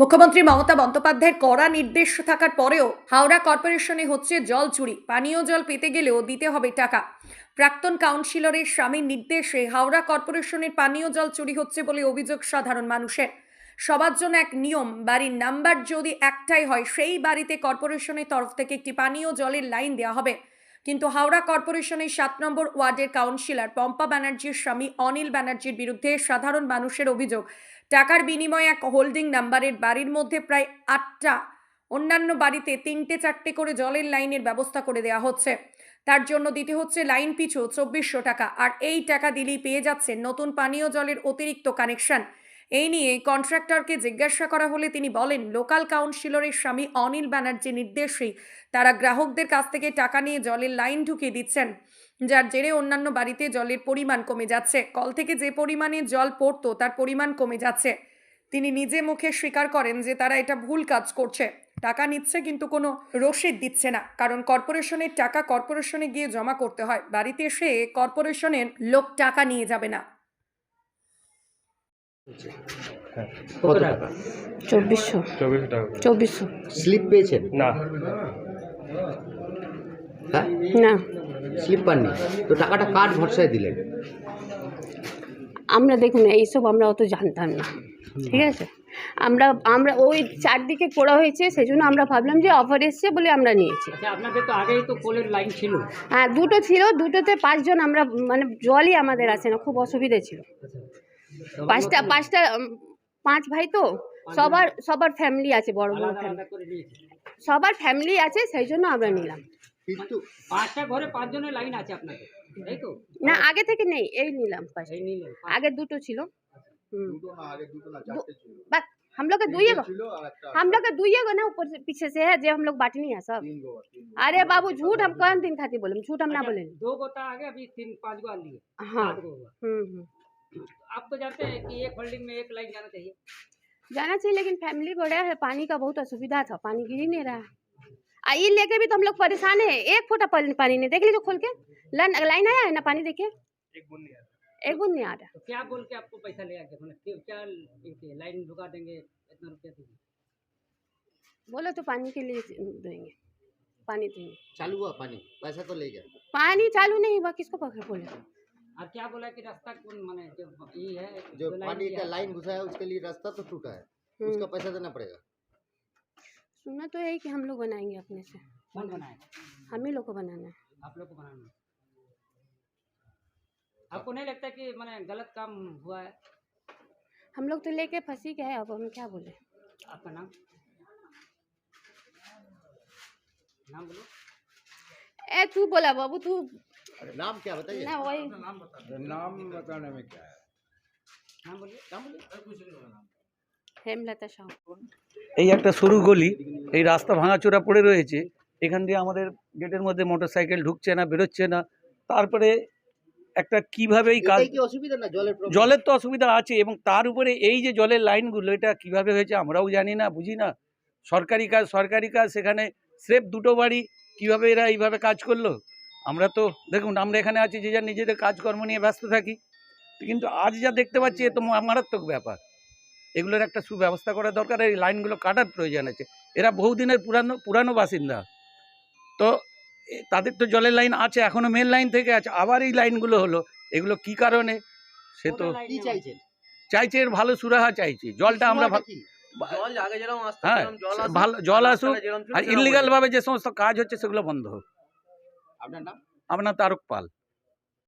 মুখ্যমন্ত্রী মমতা বন্দ্যোপাধ্যায়ের কড়া নির্দেশ থাকার পরেও হাওড়া কর্পোরেশনে হচ্ছে জল চুরি, পানীয় জল পেতে গেলেও দিতে হবে টাকা। প্রাক্তন কাউন্সিলরের স্বামীর নির্দেশে হাওড়া কর্পোরেশনের পানীয় জল চুরি হচ্ছে বলে অভিযোগ সাধারণ মানুষের। সবার জন্য এক নিয়ম, বাড়ির নাম্বার যদি একটাই হয়, সেই বাড়িতে কর্পোরেশনের তরফ থেকে একটি পানীয় জলের লাইন দেওয়া হবে। কিন্তু হাওড়া কর্পোরেশনের সাত নম্বর ওয়ার্ডের কাউন্সিলর পম্পা ব্যানার্জির স্বামী অনিল ব্যানার্জির বিরুদ্ধে সাধারণ মানুষের অভিযোগ। টাকার বিনিময়ে এক হোল্ডিং নাম্বারের বাড়ির মধ্যে প্রায় আটটা, অন্যান্য বাড়িতে তিনটে চারটে করে জলের লাইনের ব্যবস্থা করে দেওয়া হচ্ছে। তার জন্য দিতে হচ্ছে লাইন পিছু চব্বিশশো টাকা। আর এই টাকা দিলেই পেয়ে যাচ্ছেন নতুন পানীয় জলের অতিরিক্ত কানেকশন। এই নিয়ে কন্ট্রাক্টরকে জিজ্ঞাসা করা হলে তিনি বলেন, লোকাল কাউন্সিলরের স্বামী অনিল ব্যানার্জি নির্দেশেই তারা গ্রাহকদের কাছ থেকে টাকা নিয়ে জলের লাইন ঢুকিয়ে দিচ্ছেন, যার জেরে অন্যান্য বাড়িতে জলের পরিমাণ কমে যাচ্ছে। কল থেকে যে পরিমাণে জল পড়তো তার পরিমাণ কমে যাচ্ছে। তিনি নিজে মুখে স্বীকার করেন যে তারা এটা ভুল কাজ করছে। টাকা নিচ্ছে কিন্তু কোনো রসিদ দিচ্ছে না, কারণ কর্পোরেশনের টাকা কর্পোরেশনে গিয়ে জমা করতে হয়। বাড়িতে এসে কর্পোরেশনের লোক টাকা নিয়ে যাবে না। কত টাকা? চব্বিশশো। চব্বিশ টাকা। চব্বিশশো। স্লিপ পেয়েছেন? না। হ্যাঁ? না। স্লিপ পাননি। তো টাকাটা কার ভরসায় দিলেন? আমরা দেখুন এইসব আমরা অত জানতাম না। ঠিক আছে? আমরা আমরা ওই চারদিকে করা হয়েছে সেই জন্য আমরা ভাবলাম যে অফার এসছে বলে আমরা নিয়েছি। আচ্ছা আপনাদের তো আগেই তো কোলের লাইন ছিল। হ্যাঁ দুটো ছিল দুটোতে পাঁচজন আমরা মানে জলই আমাদের আছে না খুব অসুবিধা ছিল। পাঁচটা পাঁচটা উম, পাঁচ ভাই তো সবার সবার ফ্যামিলি আছে বড় বড় আলাদা ফ্যামিলি আলাদা করে নিয়েছি সবার ফ্যামিলি আছে সেই জন্য আমরা নিলাম কিন্তু পাঁচটা ঘরে পাঁচজনের লাইন আছে আপনাদের তাই তো না আগে থেকে নেই এই নিলাম পাঁচটা এই নিলেন आगे दुटो छिलो हम्म दो- बस हम लोग का दुइये गो हम लोग का दुइये गो ना ऊपर से पीछे से है जो हम लोग बांटनी है सब अरे बाबू झूठ हम कौन दिन खाती बोले झूठ हम ना बोले दो गोता आगे अभी तीन पाँच गो आ लिए हाँ आप तो जानते हैं कि एक होल्डिंग में एक लाइन जाना चाहिए। जाना चाहिए लेकिन फैमिली बड़ा है पानी का बहुत असुविधा था पानी गिर ही नहीं रहा। आ ये लेके भी तो हम लोग परेशान है। एक फुटा पानी पानी नहीं देख लीजिए खोल के। लाइन लाइन आया है ना पानी देखिए एक बूंद नहीं आता एक बूंद नहीं आ रहा। तो क्या बोल के आपको पैसा ले आके मतलब क्या- लाइन रुका देंगे इतना रुपया दीजिए बोलो तो पानी के लिए देंगे पानी देंगे। चालू हुआ पानी? पैसा तो ले गया। पानी चालू नहीं हुआ किसको पकड़ बोले? और क्या बोला कि रास्ता कौन माने? जो ये है जो पानी का लाइन घुसा है उसके लिए रास्ता तो टूटा है। हम्म। उसका पैसा देना पड़ेगा। सुना तो है कि हम लोग बनाएँगे अपने से। कौन बनाएगा हम ही लोग को बनाना है। आप लोग को बनाना है। आपको नहीं लगता कि मैंने गलत काम हुआ है? हम लोग तो लेके फंसी गए अब हम क्या बोले? आपका नाम? नाम बोलो। ए तू बोला बाबू तू अरे नाम क्या बताइए ना वही नाम बोलिए नाम बोलिए हेमलता साहू এই একটা সরু গলি এই রাস্তা ভাঙাচোরা পড়ে রয়েছে এখান দিয়ে আমাদের গেটের মধ্যে মোটর সাইকেল ঢুকছে না বেরোচ্ছে না তারপরে একটা কীভাবে এই কাজ এটাই কি অসুবিধা না জলের problem? জলের তো অসুবিধা আছে এবং তার উপরে এই যে জলের লাইনগুলো এটা কিভাবে হয়েছে আমরাও জানি না বুঝি না সরকারি কাজ সরকারি কাজ সেখানে স্রেফ দুটো বাড়ি কীভাবে এরা এইভাবে কাজ করল? আমরা তো দেখুন আমরা এখানে আছি যে যার নিজেদের কাজকর্ম নিয়ে ব্যস্ত থাকি। কিন্তু আজ যা দেখতে পাচ্ছি এ তো মারাত্মক ব্যাপার। এগুলোর একটা সুব্যবস্থা করা দরকার এই লাইনগুলো কাটার প্রয়োজন আছে। এরা বহুদিনের পুরানো পুরানো বাসিন্দা। তো তাদের তো জলের লাইন আছে এখনও মেন লাইন থেকে আছে। আবার এই লাইনগুলো হলো এগুলো কি কারণে? সে তো চাইছে এর ভালো সুরাহা চাইছি। জলটা আমরা? হ্যাঁ ভালো জল আসুক আর ইলিগাল ভাবে যে সমস্ত কাজ হচ্ছে সেগুলো বন্ধ হোক। আপনার নাম? আপনার তারক পাল।